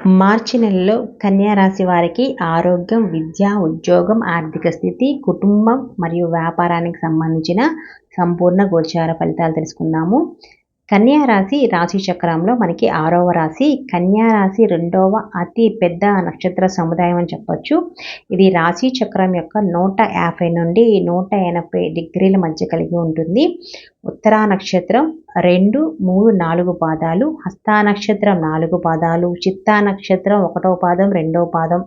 మార్చి నెలలో కన్యా రాశి వారికి ఆరోగ్యం విద్య ఉద్యోగం ఆర్థిక స్థితి కుటుంబం మరియు వ్యాపారానికి సంబంధించిన సంపూర్ణ గోచార ఫలితాలు తెలుసుకుందాము. కన్యా రాశి రాశి చక్రంలో మనకి ఆరవ రాశి కన్యా రాశి రెండవ అతి పెద్ద నక్షత్ర సముదాయం అని చెప్పొచ్చు. ఇది రాశి చక్రం యొక్క నూట యాభై నుండి నూట ఎనభై డిగ్రీల మధ్య కలిగి ఉంటుంది. ఉత్తరా నక్షత్రం రెండు మూడు నాలుగు పాదాలు హస్తా నక్షత్రం నాలుగు పాదాలు చిత్తా నక్షత్రం ఒకటో పాదం రెండో పాదం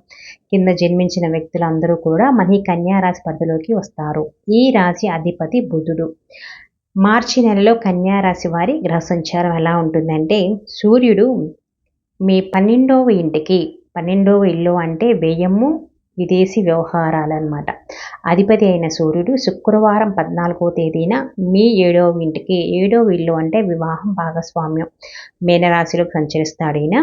కింద జన్మించిన వ్యక్తులందరూ కూడా మన కన్యా రాశి పరిధిలోకి వస్తారు. ఈ రాశి అధిపతి బుధుడు. మార్చి నెలలో కన్యారాశి వారి గ్రహ సంచారం ఎలా ఉంటుందంటే సూర్యుడు మీ పన్నెండవ ఇంటికి పన్నెండవ ఇల్లు అంటే వ్యయము విదేశీ వ్యవహారాలు అనమాట అధిపతి అయిన సూర్యుడు శుక్రవారం పద్నాలుగో తేదీన మీ ఏడవ ఇంటికి ఏడవ ఇల్లు అంటే వివాహం భాగస్వామ్యం. మీనరాశిలో సంచరిస్తాడు ఈయన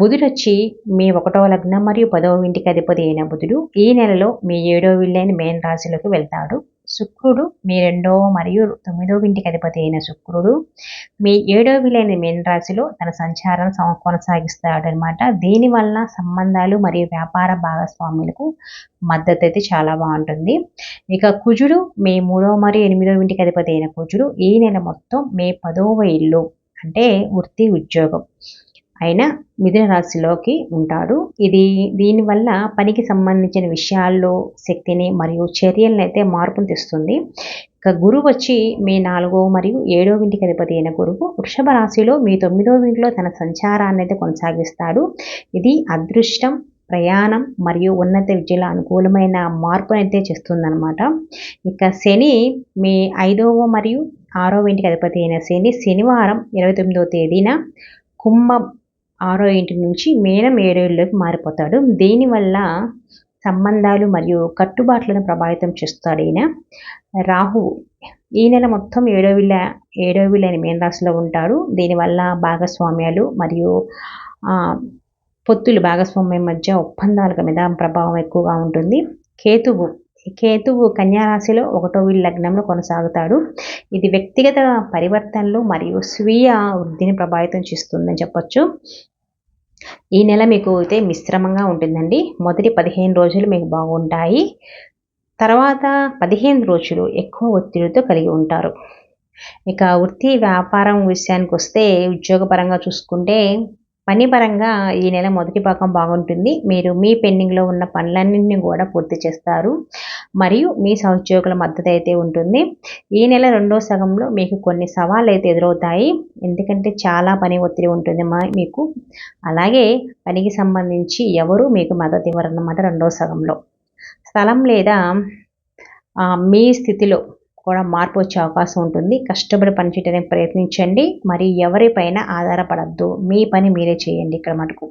బుధుడు వచ్చి మీ ఒకటవ లగ్నం మరియు పదవ ఇంటికి అధిపతి అయిన బుధుడు ఈ నెలలో మీ ఏడవ విల్లైన మేన్ రాశిలోకి వెళ్తాడు. శుక్రుడు మీ రెండవ మరియు తొమ్మిదవ ఇంటికి అధిపతి అయిన శుక్రుడు మీ ఏడవ విలైన మీన రాశిలో తన సంచారం కొనసాగిస్తాడు అనమాట దీనివల్ల సంబంధాలు మరియు వ్యాపార భాగస్వాములకు మద్దతు అయితే చాలా బాగుంటుంది. ఇక కుజుడు మీ మూడవ మరియు ఎనిమిదవ ఇంటికి అధిపతి అయిన కుజుడు ఈ నెల మొత్తం మీ పదవ ఇల్లు అంటే వృత్తి ఉద్యోగం. ఆయన మిథున రాశిలోకి ఉంటాడు. ఇది దీనివల్ల పనికి సంబంధించిన విషయాల్లో శక్తిని మరియు చర్యలను అయితే మార్పును తెస్తుంది. ఇక గురువు వచ్చి మీ నాలుగో మరియు ఏడో ఇంటికి అధిపతి అయిన గురువు వృషభ రాశిలో మీ తొమ్మిదో ఇంట్లో తన సంచారాన్ని అయితే కొనసాగిస్తాడు. ఇది అదృష్టం ప్రయాణం మరియు ఉన్నత విద్యలో అనుకూలమైన మార్పునైతే చేస్తుందన్నమాట. ఇక శని మీ ఐదవ మరియు ఆరో ఇంటికి అధిపతి అయిన శని శనివారం ఇరవై తొమ్మిదవ తేదీన కుంభం ఆరో ఇంటి నుంచి మేనం ఏడేళ్ళలోకి మారిపోతాడు. దీనివల్ల సంబంధాలు మరియు కట్టుబాట్లను ప్రభావితం చేస్తాడు ఈయన. రాహువు ఈ నెల మొత్తం ఏడో విల ఏడో విల అని మేన రాశిలో ఉంటాడు. దీనివల్ల భాగస్వామ్యాలు మరియు పొత్తులు భాగస్వామ్యం మధ్య ఒప్పందాల మీద ప్రభావం ఎక్కువగా ఉంటుంది. కేతువు కేతువు కన్యారాశిలో ఒకటో వీళ్ళ లగ్నంలో కొనసాగుతాడు. ఇది వ్యక్తిగత పరివర్తనలు మరియు స్వీయ వృద్ధిని ప్రభావితం చేస్తుందని చెప్పొచ్చు. ఈ నెల మీకు అయితే మిశ్రమంగా ఉంటుందండి. మొదటి పదిహేను రోజులు మీకు బాగుంటాయి. తర్వాత పదిహేను రోజులు ఎక్కువ ఒత్తిడితో కలిగి ఉంటారు. ఇక వృత్తి వ్యాపారం విషయానికి వస్తే ఉద్యోగపరంగా చూసుకుంటే పని పరంగా ఈ నెల మొదటి భాగం బాగుంటుంది. మీరు మీ పెండింగ్లో ఉన్న పనులన్నింటినీ కూడా పూర్తి చేస్తారు. మరియు మీ సహోద్యోగుల మద్దతు అయితే ఉంటుంది. ఈ నెల రెండో సగంలో మీకు కొన్ని సవాళ్ళు అయితే ఎదురవుతాయి. ఎందుకంటే చాలా పని ఒత్తిడి ఉంటుంది మా మీకు. అలాగే పనికి సంబంధించి ఎవరు మీకు మద్దతు ఇవ్వరన్నమాట రెండో సగంలో. స్థలం లేదా మీ స్థితిలో కూడా మార్పు వచ్చే అవకాశం ఉంటుంది. కష్టపడి పనిచేయడానికి ప్రయత్నించండి. మరి ఎవరిపైన ఆధారపడద్దు. మీ పని మీరే చేయండి ఇక్కడ మటుకు.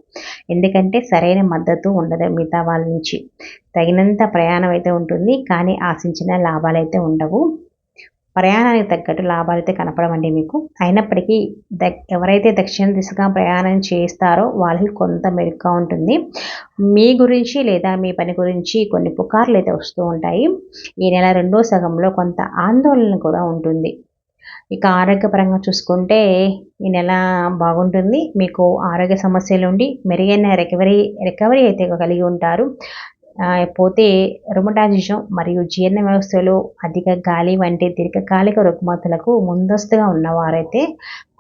ఎందుకంటే సరైన మద్దతు ఉండదు మిగతా వాళ్ళ నుంచి. తగినంత ప్రయాణం అయితే ఉంటుంది. కానీ ఆశించిన లాభాలు అయితే ఉండవు. ప్రయాణానికి తగ్గట్టు లాభాలు అయితే కనపడమండి మీకు. అయినప్పటికీ ద ఎవరైతే దక్షిణ దిశగా ప్రయాణం చేస్తారో వాళ్ళకి కొంత మెరుగ్గా ఉంటుంది. మీ గురించి లేదా మీ పని గురించి కొన్ని పుకార్లు అయితే వస్తూ ఉంటాయి. ఈ నెల రెండో సగంలో కొంత ఆందోళన కూడా ఉంటుంది. ఇక ఆరోగ్యపరంగా చూసుకుంటే ఈ నెల బాగుంటుంది. మీకు ఆరోగ్య సమస్యలు ఉండి మెరుగైన రికవరీ రికవరీ అయితే కలిగి ఉంటారు. పోతే రొమటాజిజం మరియు జీర్ణ వ్యవస్థలో అధిక గాలి వంటి దీర్ఘకాలిక రుగ్మతులకు ముందస్తుగా ఉన్నవారైతే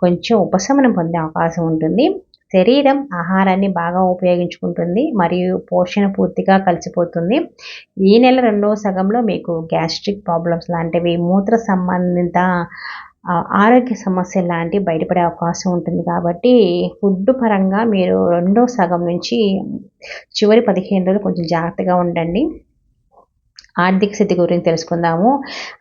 కొంచెం ఉపశమనం పొందే అవకాశం ఉంటుంది. శరీరం ఆహారాన్ని బాగా ఉపయోగించుకుంటుంది మరియు పోషణ పూర్తిగా కలిసిపోతుంది. ఈ నెల రెండవ సగంలో మీకు గ్యాస్ట్రిక్ ప్రాబ్లమ్స్ లాంటివి మూత్ర సంబంధిత ఆరోగ్య సమస్యలు లాంటివి బయటపడే అవకాశం ఉంటుంది కాబట్టి ఫుడ్ పరంగా మీరు రెండో సగం నుంచి చివరి పదిహేను రోజులు కొంచెం జాగ్రత్తగా ఉండండి. ఆర్థిక స్థితి గురించి తెలుసుకుందాము.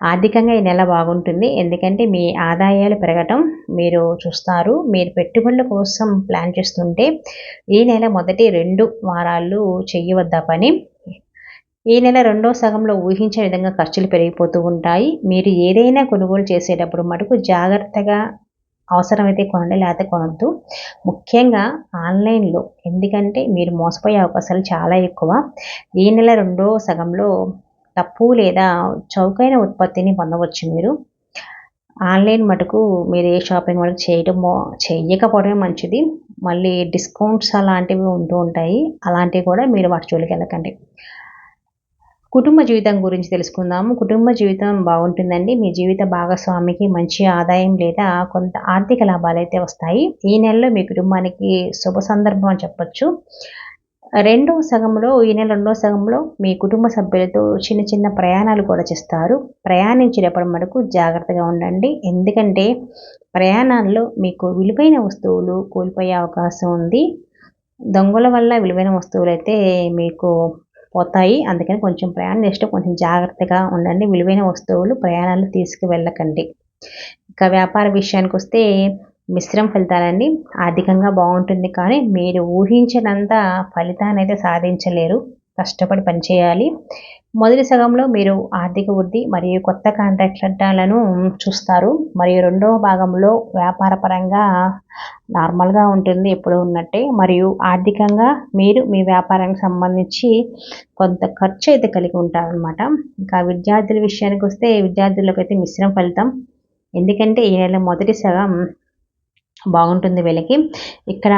ఆర్థికంగా ఈ నెల బాగుంటుంది. ఎందుకంటే మీ ఆదాయాలు పెరగటం మీరు చూస్తారు. మీరు పెట్టుబడుల కోసం ప్లాన్ చేస్తుంటే ఈ నెల మొదటి రెండు వారాలు చేయవద్దా పని? ఈ నెల రెండో సగంలో ఊహించే విధంగా ఖర్చులు పెరిగిపోతూ ఉంటాయి. మీరు ఏదైనా కొనుగోలు చేసేటప్పుడు మటుకు జాగ్రత్తగా అవసరమైతే కొనండి లేకపోతే కొనద్దు. ముఖ్యంగా ఆన్లైన్లో ఎందుకంటే మీరు మోసపోయే అవకాశాలు చాలా ఎక్కువ. ఈ నెల రెండో సగంలో తప్పు లేదా చౌకైన ఉత్పత్తిని పొందవచ్చు మీరు. ఆన్లైన్ మటుకు మీరు ఏ షాపింగ్ వరకు చేయడం చేయకపోవడమే మంచిది. మళ్ళీ డిస్కౌంట్స్ అలాంటివి ఉంటూ ఉంటాయి. అలాంటివి కూడా మీరు వాటి జోలికి వెళ్ళకండి. కుటుంబ జీవితం గురించి తెలుసుకుందాము. కుటుంబ జీవితం బాగుంటుందండి. మీ జీవిత భాగస్వామికి మంచి ఆదాయం లేదా కొంత ఆర్థిక లాభాలు అయితే వస్తాయి. ఈ నెలలో మీ కుటుంబానికి శుభ సందర్భం అని చెప్పొచ్చు. రెండవ సగంలో ఈ నెల రెండవ సగంలో మీ కుటుంబ సభ్యులతో చిన్న చిన్న ప్రయాణాలు కూడా చేస్తారు. ప్రయాణించేటప్పుడు వరకు జాగ్రత్తగా ఉండండి. ఎందుకంటే ప్రయాణాల్లో మీకు విలువైన వస్తువులు కోల్పోయే అవకాశం ఉంది. దొంగల వల్ల విలువైన వస్తువులు అయితే మీకు పోతాయి. అందుకని కొంచెం ప్రయాణం నెక్స్ట్ కొంచెం జాగ్రత్తగా ఉండండి. విలువైన వస్తువులు ప్రయాణాలు తీసుకువెళ్ళకండి. ఇంకా వ్యాపార విషయానికి వస్తే మిశ్రమ ఫలితాలండి ఆర్థికంగా బాగుంటుంది కానీ మీరు ఊహించినంత ఫలితాన్ని అయితే సాధించలేరు. కష్టపడి పనిచేయాలి. మొదటి సగంలో మీరు ఆర్థిక వృద్ధి మరియు కొత్త కాంట్రాక్ట్లను చూస్తారు. మరియు రెండవ భాగంలో వ్యాపార పరంగా నార్మల్గా ఉంటుంది ఎప్పుడు ఉన్నట్టే. మరియు ఆర్థికంగా మీరు మీ వ్యాపారానికి సంబంధించి కొంత ఖర్చు అయితే కలిగి ఉంటారనమాట ఇంకా విద్యార్థుల విషయానికి వస్తే విద్యార్థులకు అయితే మిశ్రమ ఫలితం. ఎందుకంటే ఈ నెల మొదటి సగం బాగుంటుంది వీళ్ళకి. ఇక్కడ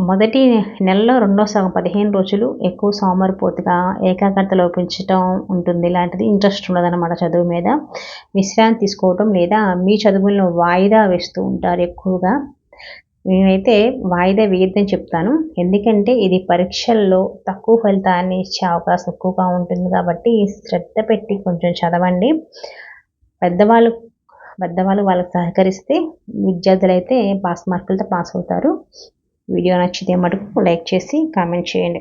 మొదటి నెలలో రెండో సగం పదిహేను రోజులు ఎక్కువ సోమరిపోతుగా ఏకాగ్రత లోపించటం ఉంటుంది. ఇలాంటిది ఇంట్రెస్ట్ ఉండదన్నమాట చదువు మీద. విశ్రాంతి తీసుకోవటం లేదా మీ చదువులను వాయిదా వేస్తూ ఉంటారు ఎక్కువగా. మేమైతే వాయిదా వేయద్దని చెప్తాను. ఎందుకంటే ఇది పరీక్షల్లో తక్కువ ఫలితాన్ని ఇచ్చే అవకాశం ఎక్కువగా ఉంటుంది కాబట్టి శ్రద్ధ పెట్టి కొంచెం చదవండి. పెద్దవాళ్ళు పెద్దవాళ్ళు వాళ్ళకి సహకరిస్తే విద్యార్థులు అయితే పాస్ మార్కులతో పాస్ అవుతారు. వీడియో నచ్చితే మటుకు లైక్ చేసి కామెంట్ చేయండి.